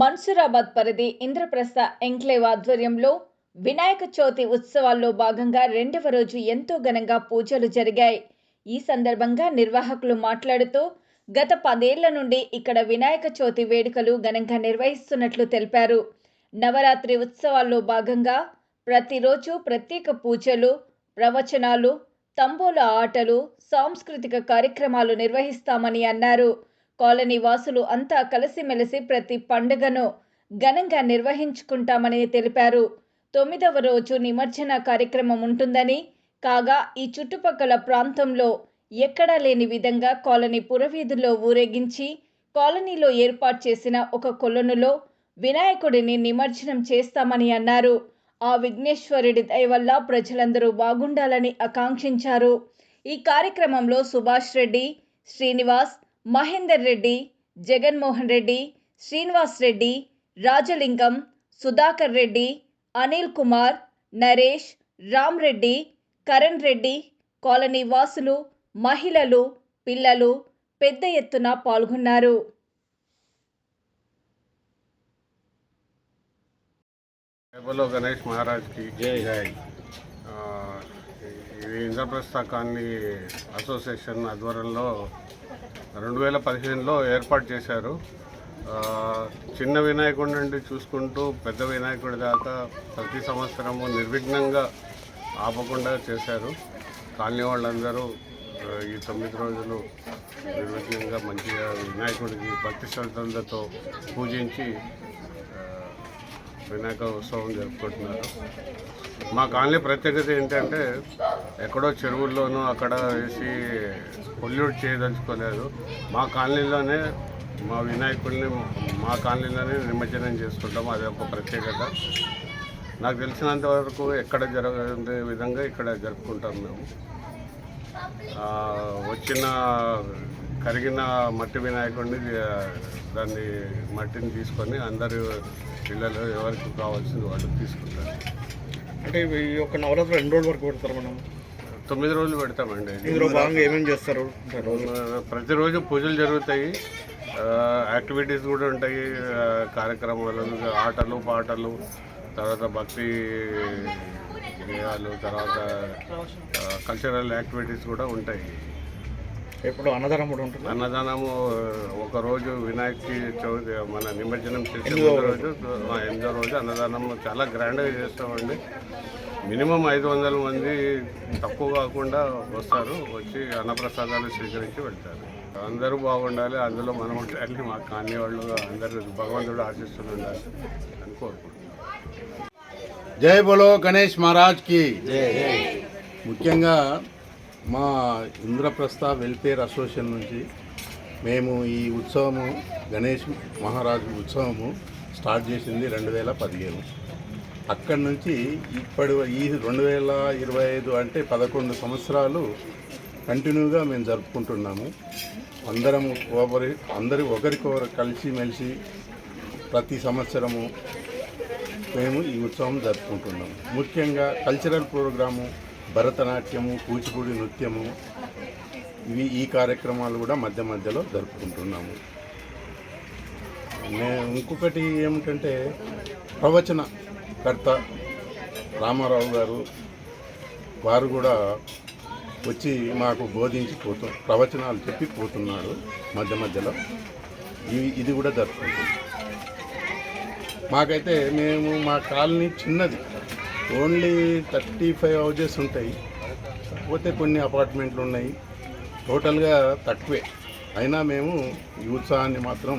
మన్సూరాబాద్ పరిధి ఇంద్రప్రస్థ ఎంక్లేవ్ ఆధ్వర్యంలో వినాయక చవితి ఉత్సవాల్లో భాగంగా రెండవ రోజు ఎంతో ఘనంగా పూజలు జరిగాయి. ఈ సందర్భంగా నిర్వాహకులు మాట్లాడుతూ గత పదేళ్ళ నుండి ఇక్కడ వినాయక చవితి వేడుకలు ఘనంగా నిర్వహిస్తున్నట్లు తెలిపారు. నవరాత్రి ఉత్సవాల్లో భాగంగా ప్రతిరోజు ప్రత్యేక పూజలు ప్రవచనాలు తంబోల ఆటలు సాంస్కృతిక కార్యక్రమాలు నిర్వహిస్తామని అన్నారు. కాలనీ వాసులు అంతా కలిసిమెలిసి ప్రతి పండుగను ఘనంగా నిర్వహించుకుంటామని తెలిపారు. తొమ్మిదవ రోజు నిమజ్జన కార్యక్రమం ఉంటుందని కాగా ఈ చుట్టుపక్కల ప్రాంతంలో ఎక్కడా లేని విధంగా కాలనీ పురవీధుల్లో ఊరేగించి కాలనీలో ఏర్పాటు చేసిన ఒక కొలనులో వినాయకుడిని నిమజ్జనం చేస్తామని అన్నారు. ఆ విఘ్నేశ్వరుడి దయ వల్ల ప్రజలందరూ బాగుండాలని ఆకాంక్షించారు. ఈ కార్యక్రమంలో సుభాష్ రెడ్డి శ్రీనివాస్ మహేందర్ రెడ్డి జగన్మోహన్ రెడ్డి శ్రీనివాస్ రెడ్డి రాజలింగం సుధాకర్ రెడ్డి అనిల్ కుమార్ నరేష్ రామ్ రెడ్డి కరణ్ రెడ్డి కాలనీ వాసులు మహిళలు పిల్లలు పెద్ద ఎత్తున పాల్గొన్నారు. బోలో గణేష్ మహారాజ్కి జై. ఇది ఇంద్రప్రస్థ కాలనీ అసోసియేషన్ ఆధ్వర్యంలో రెండు వేల పదిహేనులో ఏర్పాటు చేశారు. చిన్న వినాయకుడి నుండి చూసుకుంటూ పెద్ద వినాయకుడి దాకా ప్రతి సంవత్సరము నిర్విఘ్నంగా ఆపకుండా చేశారు. కాలనీ వాళ్ళందరూ ఈ తొమ్మిది రోజులు నిర్విఘ్నంగా మంచిగా వినాయకుడికి భక్తి శ్రద్ధలతో పూజించి వినాయక ఉత్సవం జరుపుకుంటున్నారు. మా కాలనీ ప్రత్యేకత ఏంటంటే ఎక్కడో చెరువుల్లోనూ అక్కడ వేసి పొల్యూట్ చేయదలుచుకోలేదు. మా కాలనీలోనే మా వినాయకుడిని మా కాలనీలోనే నిమజ్జనం చేసుకుంటాం. అది ఒక ప్రత్యేకత. నాకు తెలిసినంత వరకు ఎక్కడ జరగని విధంగా ఇక్కడ జరుపుకుంటాం మేము. వచ్చిన కరిగిన మట్టి వినాయకుడిని దాన్ని మట్టిని తీసుకొని అందరు పిల్లలు ఎవరికి కావాల్సింది వాళ్ళు తీసుకుంటారు. అంటే ఈ యొక్క నవరాత్రి రెండు రోజుల వరకు పెడతారు మనం? తొమ్మిది రోజులు పెడతామండి. ఇందులో భాగంగా ఏమేమి చేస్తారు? ప్రతిరోజు పూజలు జరుగుతాయి. యాక్టివిటీస్ కూడా ఉంటాయి. కార్యక్రమాలు ఆటలు పాటలు తర్వాత భక్తి గేయాలు తర్వాత కల్చరల్ యాక్టివిటీస్ కూడా ఉంటాయి. ఎప్పుడు అన్నదానం కూడా ఉంటుంది అన్నదానము ఒక రోజు వినాయక చవితి మన నిమజ్జనం చేసే ముందు రోజు. ఆ, ఎనిమిదో రోజు అన్నదానం చాలా గ్రాండ్గా చేస్తామండి. మినిమం ఐదు వందల మంది తక్కువ కాకుండా వస్తారు వచ్చి అన్నప్రసాదాలు స్వీకరించి వెళ్తారు. అందరూ బాగుండాలి అందులో మనం ఉండాలి మా కాలనీ వాళ్ళు అందరూ భగవంతుడు ఆశిస్తూ ఉండాలి అని కోరుకుంటున్నాం. జై బోలో గణేష్ మహారాజ్కి. ముఖ్యంగా మా ఇంద్రప్రస్థ వెల్ఫేర్ అసోసియేషన్ నుంచి మేము ఈ ఉత్సవము గణేష్ మహారాజు ఉత్సవము స్టార్ట్ చేసింది రెండు వేల పదిహేను. అక్కడి నుంచి ఇప్పటి ఈ రెండు వేల ఇరవై ఐదు అంటే పదకొండు సంవత్సరాలు కంటిన్యూగా మేము జరుపుకుంటున్నాము. అందరం ఒకరి అందరి ఒకరికొకరు కలిసి మెలిసి ప్రతి సంవత్సరము మేము ఈ ఉత్సవం జరుపుకుంటున్నాము. ముఖ్యంగా కల్చరల్ ప్రోగ్రాము భరతనాట్యము కూచిపూడి నృత్యము ఇవి ఈ కార్యక్రమాలు కూడా మధ్య మధ్యలో జరుపుకుంటున్నాము. నే- ఇంకొకటి ఏమిటంటే ప్రవచన కర్త రామారావు గారు వారు కూడా వచ్చి మాకు బోధించి పోతు ప్రవచనాలు చెప్పి పోతున్నారు మధ్య మధ్యలో. ఇవి ఇది కూడా జరుపుకుంటుంది మాకైతే మేము మా కాలనీ చిన్నది. ఓన్లీ థర్టీ ఫైవ్ హౌజెస్ ఉంటాయి. కాకపోతే కొన్ని అపార్ట్మెంట్లు ఉన్నాయి. టోటల్గా తక్కువే. అయినా మేము ఈ ఉత్సవాన్ని మాత్రం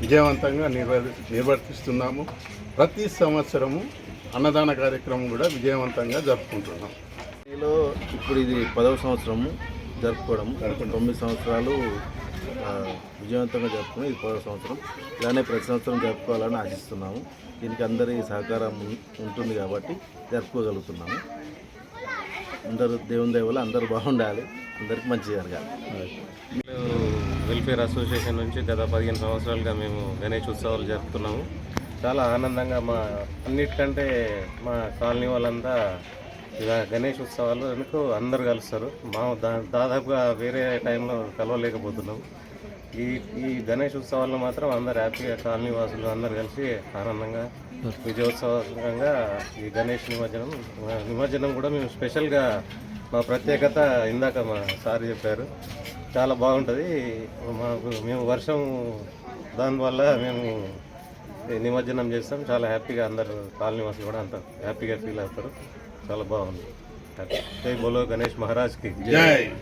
విజయవంతంగా నిర్వ నిర్వర్తిస్తున్నాము. ప్రతి సంవత్సరము అన్నదాన కార్యక్రమం కూడా విజయవంతంగా జరుపుకుంటున్నాం. లో ఇప్పుడు ఇది పదవ సంవత్సరము జరుపుకోవడం. తొమ్మిది సంవత్సరాలు విజయవంతంగా జరుపుకుని ఇది పదవ సంవత్సరం. ఇలానే ప్రతి సంవత్సరం జరుపుకోవాలని ఆశిస్తున్నాము. దీనికి అందరి సహకారం ఉంటుంది కాబట్టి జరుపుకోగలుగుతున్నాము. అందరూ దేవుని దయ అందరూ బాగుండాలి. అందరికి మంచి జరగాలి. వెల్ఫేర్ అసోసియేషన్ నుంచి గత పదిహేను సంవత్సరాలుగా మేము గణేష్ ఉత్సవాలు జరుపుతున్నాము. చాలా ఆనందంగా మా అన్నిటికంటే మా కాలనీ వాళ్ళంతా ఇలా గణేష్ ఉత్సవాలు ఎందుకు అందరు కలుస్తారు. మా దాదాపుగా వేరే టైంలో కలవలేకపోతున్నాము. ఈ ఈ గణేష్ ఉత్సవాల్లో మాత్రం అందరు హ్యాపీగా కాలనీ వాసులు అందరు కలిసి ఆనందంగా విజయోత్సవంగా ఈ గణేష్ నిమజ్జనం నిమజ్జనం కూడా మేము స్పెషల్గా మా ప్రత్యేకత ఇందాక మా సార్ చెప్పారు. చాలా బాగుంటుంది. మాకు మేము వర్షం దానివల్ల మేము నిమజ్జనం చేస్తాం. చాలా హ్యాపీగా అందరు కాలనీ వాసులు కూడా అంత హ్యాపీగా ఫీల్ అవుతారు. చాలా బాగుంది. జై బోలో గణేష్ మహారాజ్కి. జై.